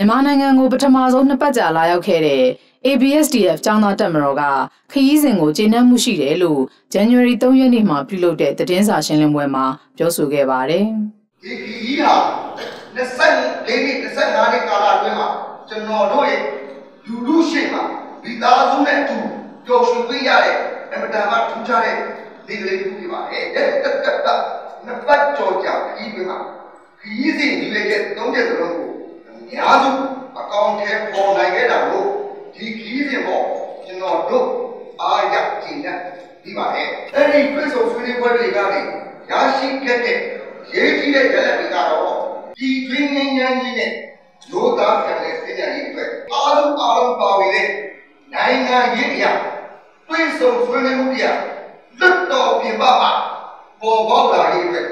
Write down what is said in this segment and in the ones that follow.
မြန်မာနိုင်ငံကိုပထမဆုံးနှစ်ပတ်ကြာလာရောက်ခဲ့တဲ့ ABSDF ကျောင်းသားတက်မတော်ကခရီးစဉ်ကိုကျေနပ်မှုရှိတယ်လို့ January 3ရက်နေ့မှာပြုလုပ်တဲ့သတင်းစာရှင်းလင်းပွဲမှာပြောဆိုခဲ့ပါတယ်။ဒီခရီးဟာ24နှစ်25နှစ်ကာလအတွင်းမှာကျွန်တော်တို့ရဲ့လူလူရှိမှာမိသားစုနဲ့အတူပျော်ရွှင်ပေးရတဲ့အမတန်မှထူးခြားတဲ့ဒီကလေးတစ်ခုဖြစ်ပါတယ်။နှစ်ပတ်ကြော်ကြာခရီးတွေမှာခရီးစဉ်ဒီလေတဲ့သုံးချက်စလုံးကိုအ များစုအကောင့်ထဲပေါ်နိုင်ခဲ့တာလို့ဒီခရီးစဉ်ပေါ့ကျွန်တော်တို့အားရကြည်နဲ့ဒီပါလေအဲ့ဒီပြည့်စုံဆွေးနွေးပွဲတွေကနေရရှိခဲ့တဲ့ရေးကြီးတဲ့ရလဒ်တွေကတော့ဒီတွင်းငင်းငန်းကြီးနဲ့လို့သားပြန်တဲ့စဉာကြီးအတွက်အားလုံးအားလုံးပါဝင်တဲ့နိုင်ငံရေးအရာပြည့်စုံဆွေးနွေးမှုတရားလွတ်တော်ပြင်ပမှာပေါ်ပေါက်လာရေးအတွက်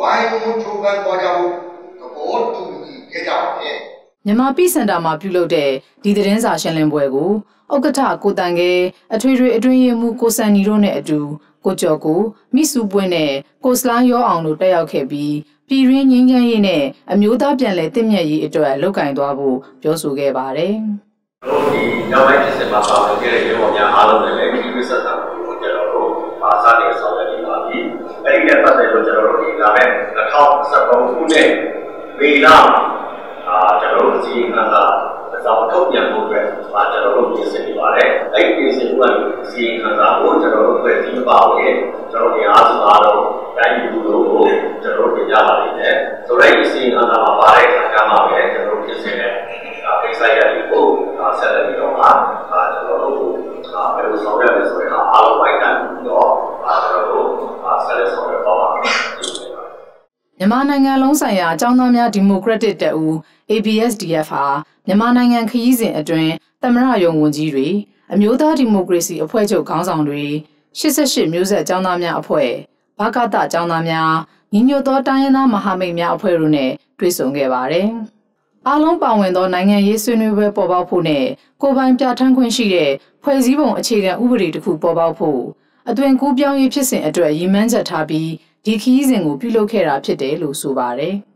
ဝိုင်းဝန်းချိုးပန်းသွားကြဖို့သဘောတူညီခဲ့ကြပါတယ် မြန်မာပြည်စင်တာမှာပြုလုပ်တဲ့ဒီသတင်းစာရှင်းလင်းပွဲကိုဥက္ကဋ္ဌကိုတန်ကဲအထွေထွေအတွင်းရေးမှူးကိုစံနီတို့နဲ့အတူကိုကျော်ကိုမိစုပွင့်နဲ့ကိုစလားရောအောင်တို့တက်ရောက်ခဲ့ပြီးပြည်ရင်းငင်းချမ်းရေးနဲ့အမျိုးသားပြန်လည်တည်မြဲရေးအတွက်လုတ်ကင်သွားဖို့ပြောဆိုခဲ့ပါတယ်။တို့ဒီနောက်ပိုင်းဖြစ်စဉ်မှာပါဝင်ခဲ့တဲ့ရေပေါ်များအားလုံးနဲ့လည်းဒီဝိဆက်တာကိုကျွန်တော်တို့ပါစားနေဆောင်ရွက်နေပါပြီ။အဲဒီနဲ့ပတ်သက်လို့ကျွန်တော်တို့ဒီလာမယ့်2023ခုနှစ်မေလအာကျွန်တော်တို့ဒီကနေ့အစော ထုတ်ပြန်ဖို့အတွက်ပါကျွန်တော်တို့ပြင်ဆင်နေပါတယ်။အဲဒီပြင်ဆင်မှုကစီရင်ခံစာကိုကျွန်တော်တို့ဖွဲ့စည်းပါဝင်ကျွန်တော်တို့အားစုအားလုံးတိုင်းပြည်တို့ကိုကျွန်တော်တို့ပြင်ကြပါလိမ့်မယ်။ဆိုတော့ဒီစီရင်ခံစာမှာပါတဲ့အခါကျမှပဲကျွန်တော်တို့ပြင်ဆင်တဲ့ဖိတ်ဆိုင်ရတဲ့ကိုဆက်လက်ပြီးတော့မှကျွန်တော်တို့ဘယ်လိုဆောင်ရွက်လဲဆိုရင်အားလုံးဝိုင်းကန်ပြီးတော့ကျွန်တော်တို့ဆက်လက်ဆောင်ရွက်ပါပါမယ်။ မြန်မာနိုင်ငံလုံးဆိုင်ရာအကြောင်းသားများဒီမိုကရက်တစ်တပ်ဦး ABSDF ဟာမြန်မာနိုင်ငံခရီးစဉ်အတွင်းသမရယုံဝန်ကြီးတွေအမျိုးသားဒီမိုကရေစီအဖွဲ့ချုပ်ခေါင်းဆောင်တွေ88မျိုးဆက်အကြောင်းသားများအဖွဲ့ဘာကတအကြောင်းသားများညီညွတ်သောတိုင်းရင်းသားမဟာမိတ်များအဖွဲ့တို့နဲ့တွေ့ဆုံခဲ့ပါတယ်။အားလုံးပါဝင်သောနိုင်ငံရေးဆွေးနွေးပွဲပေါ်ပေါက်ဖို့နဲ့ကိုပိုင်ပြဋ္ဌာန်းခွင့်ရှိတဲ့ဖွဲ့စည်းပုံအခြေခံဥပဒေတစ်ခုပေါ်ပေါက်ဖို့အသွင်ကူးပြောင်းရေးဖြစ်စဉ်အတွက်ရည်မှန်းချက်ထားပြီး ဒီခီးစဉ်ကိုပြုလုပ်ခဲ့တာဖြစ်တယ်လို့ဆိုပါတယ်။